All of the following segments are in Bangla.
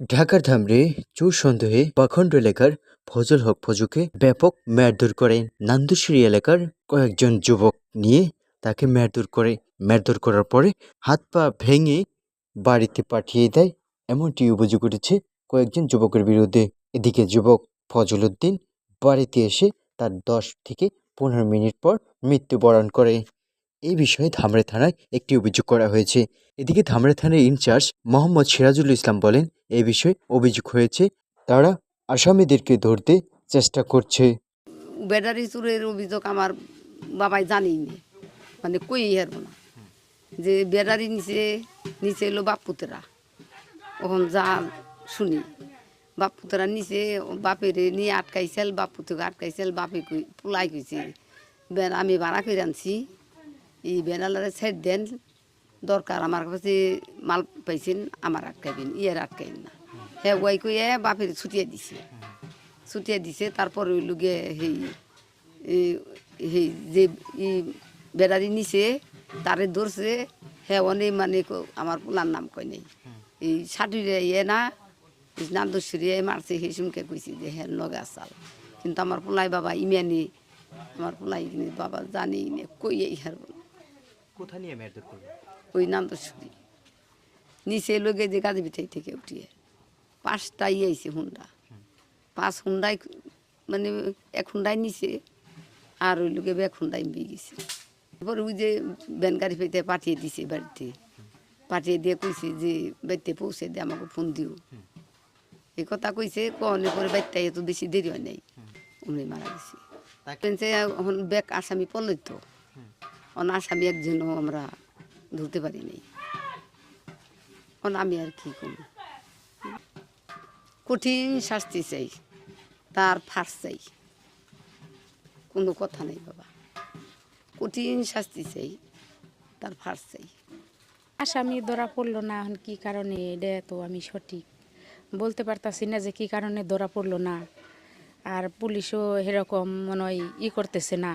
ঢাকার ধামরে চোর সন্দেহে পাখণ্ড এলাকার ফজল হক ফজুকে ব্যাপক মারধর করে নান্দুশিরি এলাকার কয়েকজন যুবক নিয়ে তাকে মারধর করে মারধর করার পরে হাত পা ভেঙে বাড়িতে পাঠিয়ে দেয়। এমনটি অভিযোগ উঠেছে, কয়েকজন যুবকের বিরুদ্ধে। এদিকে যুবক ফজল উদ্দিন বাড়িতে এসে তার দশ থেকে পনেরো মিনিট পর মৃত্যুবরণ করে। এই বিষয়ে ধামরা থানায় একটি অভিযোগ করা হয়েছে। এদিকে ধামরা থানার ইনচার্জ মোহাম্মদ সিরাজুল ইসলাম বলেন, এই বিষয়ে অভিযোগ হয়েছে, তারা আসামিদেরকে ধরতে চেষ্টা করছে। ব্যাটারি চুরের অভিযোগ আমার বাবাই জানেই মানে কই হারব না যে ব্যাটারি নিচে নিচে এলো বাপুতেরা। ওখান যা শুনি, বাপুতেরা নিচে বাপেরে নিয়ে আটকাইছিল, বাপুতকে আটকাইছিল, বাপে পোলাই কইছে আমি ভাড়া করে আনছি। এই বেনালারে সাইড দেন, দরকার, আমার কাছে মাল পাইছেন, আমার আটকাইবেন ইয়ার আটকাইন না। হ্যাঁ ওয়াই কইয়া বাপের ছুটিয়ে দিছে। ছুটিয়ে দিছে, তারপরে ওই লোকে সেই সেই যে ই বেড়ারি নিছে, তারে ধরছে হ্যাঁ অনেক মানে আমার পোলার নাম কয় নেই। এই সাটুরে ইয়ে না নাম দোষরে মারছে সেই সুমকে কইছি যে হ্যাঁ লগে আসাল। কিন্তু আমার পোলাই বাবা ইমেনি, আমার পোলাই বাবা জানি কই না কোথা নিয়ে মারধর করবে? ওই নাম দোষরি নিচে লোকে যে গাছ বিঠাই থেকে উঠিয়ে। পাঁচটা ইয়েছে হুন্ডা। পাঁচ হুন্ডায় মানে এক হুন্ডায় নিচে আর ওই লোকে এক হুন্ডায় বিয়ে গেছে। এরপর ওই যে ব্যান গাড়ি পেতে পাঠিয়ে দিছে বাড়িতে। পাঠিয়ে দিয়ে কইছে যে বাড়িতে পৌঁছে দিয়ে আমাকে ফোন দিও। এই কথা কইছে কনে পরে বাড়িতে এত বেশি দেরি হয় নাই। উনি মারা গেছে। এখন ব্যাক আসামি পড়ল তো। অন আসামি একজনও আমরা ধরতে পারি নাই। আমি আর কি করব? কঠিন শাস্তি চাই, তার ফাঁস চাই। কোনো কথা নেই বাবা। কঠিন শাস্তি চাই, তার ফাঁস চাই। আসামি ধরা পড়ল না, এখন কী কারণে? এটা তো আমি সঠিক। বলতে পারতাছি না যে কী কারণে ধরা পড়ল না। আর পুলিশও এরকম মনে হয় ই করতেছে না।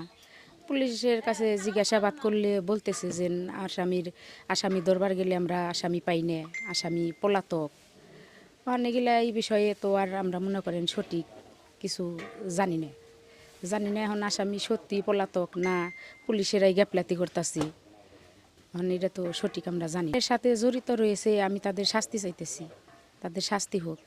পুলিশের কাছে জিজ্ঞাসাবাদ করলে বলতেছে যে আসামির আসামি দরবার গেলে আমরা আসামি পাই না, আসামি পলাতক। ওখানে গেলে এই বিষয়ে তো আর আমরা মনে করেন সঠিক কিছু জানি না। জানি না এখন আসামি সত্যি পলাতক না পুলিশেরাই গ্যাপলাতি করতেছি। এখন এটা তো সঠিক আমরা জানি। এর সাথে জড়িত রয়েছে, আমি তাদের শাস্তি চাইতেছি। তাদের শাস্তি হোক।